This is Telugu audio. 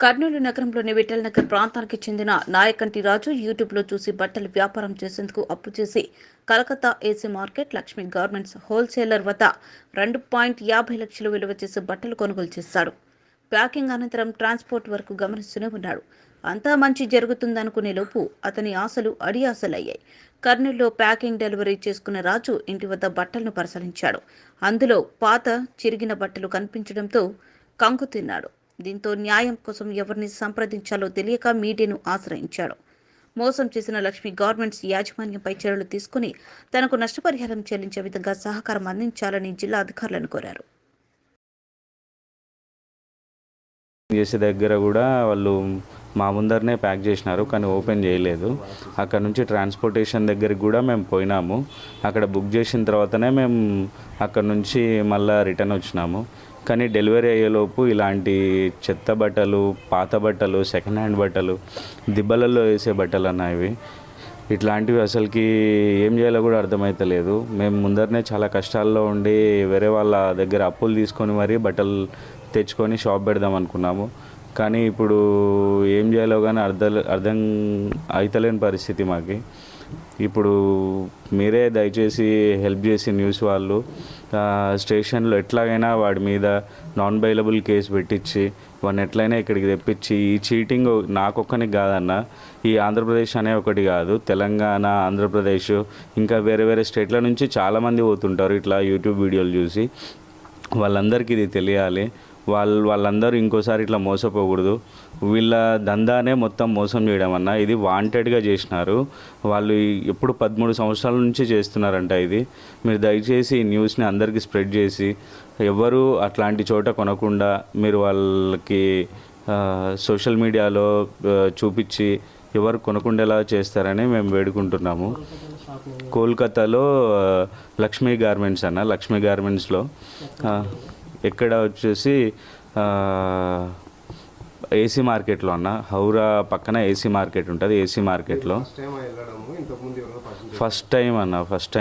కర్నూలు నగరంలోని విఠల్ నగర్ ప్రాంతానికి చెందిన నాయకంటి రాజు యూట్యూబ్లో చూసి బట్టలు వ్యాపారం చేసేందుకు అప్పు చేసి Calcutta AC market Lakshmi garments wholesaler వద్ద రెండు పాయింట్ యాభై లక్షలు విలువ చేసే బట్టలు కొనుగోలు చేశాడు. ప్యాకింగ్ అనంతరం ట్రాన్స్పోర్ట్ వరకు గమనిస్తూనే ఉన్నాడు. అంతా మంచి జరుగుతుందనుకునే లోపు అతని ఆశలు అడి ఆశలయ్యాయి కర్నూలులో ప్యాకింగ్ డెలివరీ చేసుకున్న రాజు ఇంటి వద్ద బట్టలను పరిశీలించాడు. అందులో పాత చిరిగిన బట్టలు కనిపించడంతో కంకు తిన్నాడు దీంతో న్యాయం కోసం ఎవరిని సంప్రదించాలో తెలియక మీడియాను ఆశ్రయించాడు. మోసం చేసిన లక్ష్మి గవర్నమెంట్స్ యాజమాన్యంపై చర్యలు తీసుకుని తనకు నష్టపరిహారం చెల్లించే విధంగా సహకారం అందించాలని జిల్లా అధికారులను కోరారు. చేసే దగ్గర కూడా వాళ్ళు మా ముందరనే ప్యాక్ చేసినారు కానీ ఓపెన్ చేయలేదు. అక్కడ నుంచి ట్రాన్స్పోర్టేషన్ దగ్గరికి కూడా మేము పోయినాము. అక్కడ బుక్ చేసిన తర్వాతనే మేము అక్కడ నుంచి మళ్ళీ రిటర్న్ వచ్చినాము. కానీ డెలివరీ అయ్యేలోపు ఇలాంటి చెత్త బట్టలు పాత బట్టలు సెకండ్ హ్యాండ్ బట్టలు దిబ్బలలో వేసే బట్టలు అన్నవి ఇట్లాంటివి అసలుకి ఏం చేయాలో కూడా అర్థమవుతలేదు మేము ముందరనే చాలా కష్టాల్లో ఉండి వేరే వాళ్ళ దగ్గర అప్పులు తీసుకొని మరీ బట్టలు తెచ్చుకొని షాప్ పెడదాం అనుకున్నాము. కానీ ఇప్పుడు ఏం చేయాలో కానీ అర్థం అర్థం అవుతలేని పరిస్థితి మాకు. ఇప్పుడు మీరే దయచేసి హెల్ప్ చేసి న్యూస్ వాళ్ళు స్టేషన్లో ఎట్లాగైనా వాడి మీద నాన్ బైలబుల్ కేసు పెట్టించి వాడిని ఎట్లయినా ఇక్కడికి తెప్పించి ఈ చీటింగ్ నాకొక్కనికి కాదన్న ఈ ఆంధ్రప్రదేశ్ అనే ఒకటి కాదు తెలంగాణ ఆంధ్రప్రదేశ్ ఇంకా వేరే వేరే స్టేట్ల నుంచి చాలామంది పోతుంటారు ఇట్లా యూట్యూబ్ వీడియోలు చూసి. వాళ్ళందరికీ ఇది తెలియాలి. వాళ్ళు వాళ్ళందరూ ఇంకోసారి ఇట్లా మోసపోకూడదు. వీళ్ళ దందానే మొత్తం మోసం చేయడం అన్న. ఇది వాంటెడ్గా చేసినారు. వాళ్ళు ఎప్పుడు పదమూడు సంవత్సరాల నుంచి చేస్తున్నారంట ఇది. మీరు దయచేసి ఈ న్యూస్ని అందరికీ స్ప్రెడ్ చేసి ఎవరు అట్లాంటి చోట కొనకుండా మీరు వాళ్ళకి సోషల్ మీడియాలో చూపించి ఎవరు కొనకుండేలా చేస్తారని మేము వేడుకుంటున్నాము. కోల్కతాలో లక్ష్మీ గార్మెంట్స్ అన్న లక్ష్మీ గార్మెంట్స్లో ఎక్కడ వచ్చేసి ఏసీ మార్కెట్లో అన్న హౌరా పక్కన ఏసీ మార్కెట్ ఉంటుంది ఏసీ మార్కెట్లో. ఫస్ట్ టైం అన్న ఫస్ట్ టైం